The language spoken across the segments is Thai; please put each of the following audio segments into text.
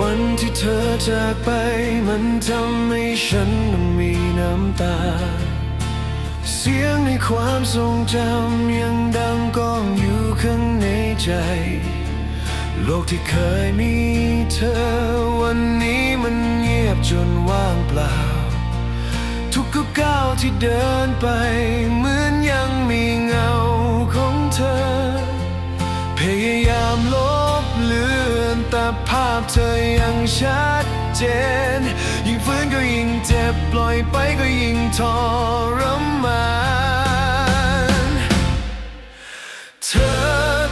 วันที่เธอจากไปมันทำให้ฉันต้องมีน้ำตา เสียงในความทรงจำยังดังก้องอยู่ข้างในใจ โลกที่เคยมีเธอวันนี้มันเงียบจนว่างเปล่า ทุกก้าวที่เดินไปเหมือนยังมีเงาของเธอ พยายามลบ ภาพเธอยังชัดเจน ยิ่งฟื้นก็ยิ่งเจ็บปล่อยไปก็ยิ่งทรมานเธอ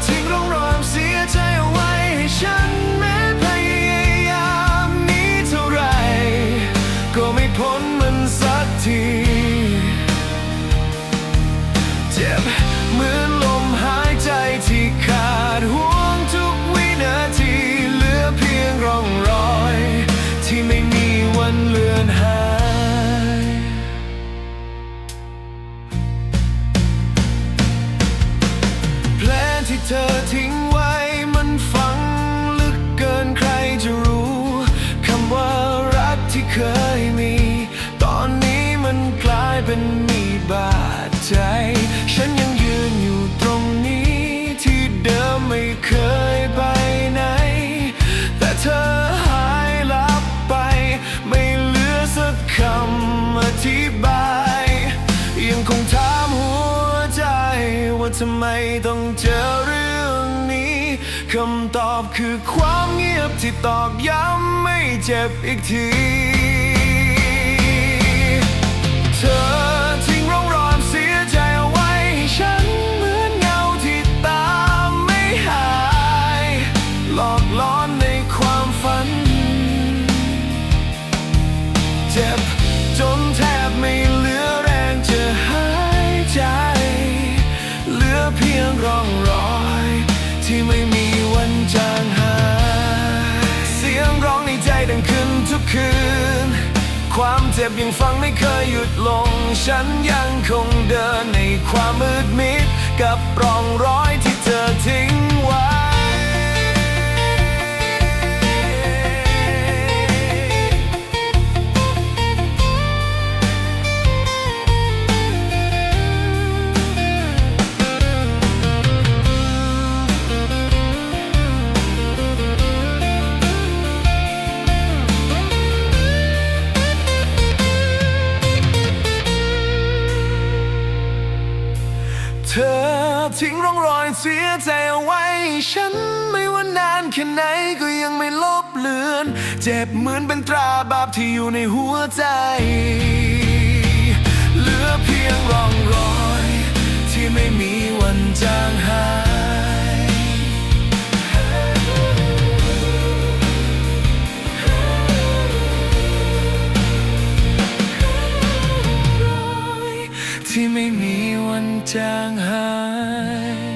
ทิ้งร่องรอยเสียใจเอาไว้ให้ฉันแม้พยายามนี้เท่าไหรก็ไม่พ้นมันสักที เธอทิ้งไว้มันฝังลึกเกินใครจะรู้คำว่ารักที่เคยมี ตอนนี้มันกลายเป็นมีบาดใจ ฉันยังยืนอยู่ตรงนี้ที่เดิมไม่เคยไปไหน แต่เธอหายลับไป ไม่เหลือสักคำอธิบาย ยังคงถามหัวใจว่าทำไมต้องเจอ คำตอบคือความเงียบที่ตอกย้ำไม่เจ็บอีกที เธอ ความเจ็บยังฟังไม่เคยหยุดลง ฉันยังคงเดินในความมืดมิดกับรองรอยที่เธอ ธอทิ้งร่องรอยเสียใจเอาไว้ ฉันไม่ว่านานแค่ไหนก็ยังไม่ลบเลือน เจ็บเหมือนเป็นตราบาปที่อยู่ในหัวใจ เหลือเพียงร่องรอย ที่ไม่มีวันจางหาย